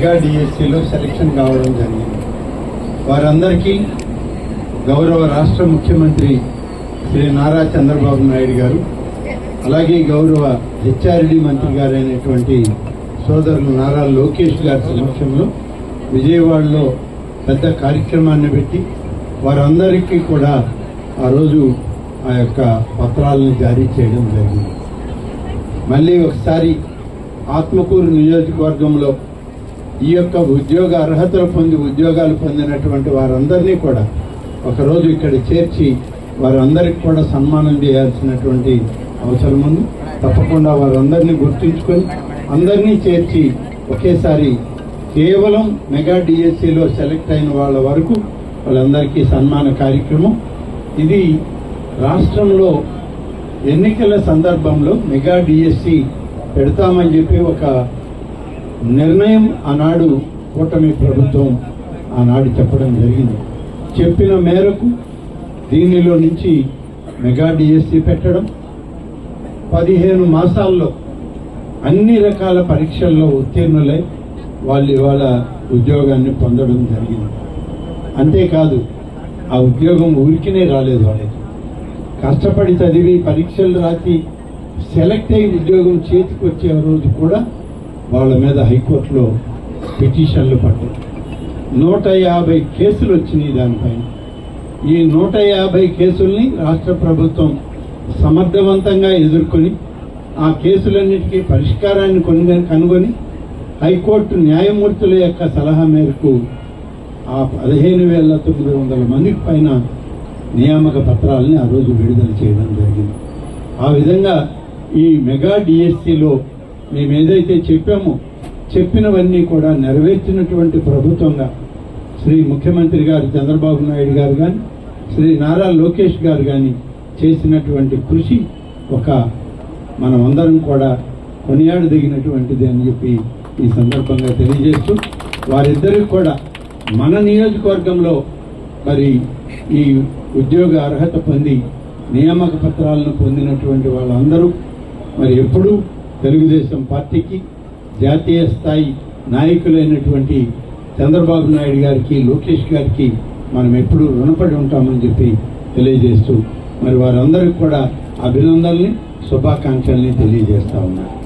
Mega డిఎస్సిలో selection కావడం జరిగింది. వారందరికీ గౌరవ రాష్ట్ర ముఖ్యమంత్రి శ్రీ నారా చంద్రబాబు నాయుడు గారు అలాగే గౌరవ హెచ్ఆర్డి మంత్రి గారైనటువంటి సోదరులు నారా లోకేష్ గారి సమక్షంలో విజయవాడలో పెద్ద కార్యక్రమాన్ని పెట్టి వారందరికీ కూడా ఆ రోజు ఆ యొక్క పత్రాలను జారీ చేయడం జరిగింది. మళ్ళీ ఒకసారి ఆత్మకూరు నియోజకవర్గంలో ఈ యొక్క ఉద్యోగ అర్హతలు పొంది ఉద్యోగాలు పొందినటువంటి వారందరినీ కూడా ఒకరోజు ఇక్కడ చేర్చి వారందరికీ కూడా సన్మానం చేయాల్సినటువంటి అవసరం ఉంది. తప్పకుండా వారందరినీ గుర్తుంచుకొని అందరినీ చేర్చి ఒకేసారి కేవలం మెగా డిఎస్సిలో సెలెక్ట్ అయిన వాళ్ళ వరకు వాళ్ళందరికీ సన్మాన కార్యక్రమం. ఇది రాష్ట్రంలో ఎన్నికల సందర్భంలో మెగా డిఎస్సి పెడతామని చెప్పి ఒక నిర్ణయం ఆనాడు కూటమి ప్రభుత్వం ఆనాడు చెప్పడం జరిగింది. చెప్పిన మేరకు దీనిలో నుంచి మెగా డిఎస్సి పెట్టడం పదిహేను మాసాల్లో అన్ని రకాల పరీక్షల్లో ఉత్తీర్ణులై వాళ్ళు ఇవాళ ఉద్యోగాన్ని పొందడం జరిగింది. అంతేకాదు ఆ ఉద్యోగం ఊరికినే రాలేదు వాళ్ళకి. కష్టపడి చదివి పరీక్షలు రాసి సెలెక్ట్ అయ్యి ఉద్యోగం చేతికి వచ్చే రోజు కూడా వాళ్ళ మీద హైకోర్టులో పిటిషన్లు పడ్డాయి. నూట యాభై కేసులు వచ్చినాయి దానిపైన. ఈ నూట యాభై కేసుల్ని రాష్ట్ర ప్రభుత్వం సమర్థవంతంగా ఎదుర్కొని ఆ కేసులన్నిటికీ పరిష్కారాన్ని కొనుగొని కనుగొని హైకోర్టు న్యాయమూర్తుల యొక్క సలహా మేరకు ఆ పదిహేను వేల తొమ్మిది వందల మందికి పైన నియామక పత్రాలని ఆ రోజు విడుదల చేయడం జరిగింది. ఆ విధంగా ఈ మెగా డిఎస్సిలో మేము ఏదైతే చెప్పామో చెప్పినవన్నీ కూడా నెరవేర్చినటువంటి ప్రభుత్వంగా శ్రీ ముఖ్యమంత్రి గారు చంద్రబాబు నాయుడు గారు కానీ శ్రీ నారా లోకేష్ గారు కానీ చేసినటువంటి కృషి ఒక మనం అందరం కూడా కొనియాడదగినటువంటిది అని చెప్పి ఈ సందర్భంగా తెలియజేస్తూ వారిద్దరికి కూడా మన నియోజకవర్గంలో మరి ఈ ఉద్యోగ అర్హత పొంది నియామక పత్రాలను పొందినటువంటి వాళ్ళందరూ మరి ఎప్పుడూ తెలుగుదేశం పార్టీకి జాతీయ స్థాయి నాయకులైనటువంటి చంద్రబాబు నాయుడు గారికి లోకేష్ గారికి మనం ఎప్పుడూ రుణపడి ఉంటామని చెప్పి తెలియజేస్తూ మరి వారందరికీ కూడా అభినందనల్ని శుభాకాంక్షల్ని తెలియజేస్తా ఉన్నారు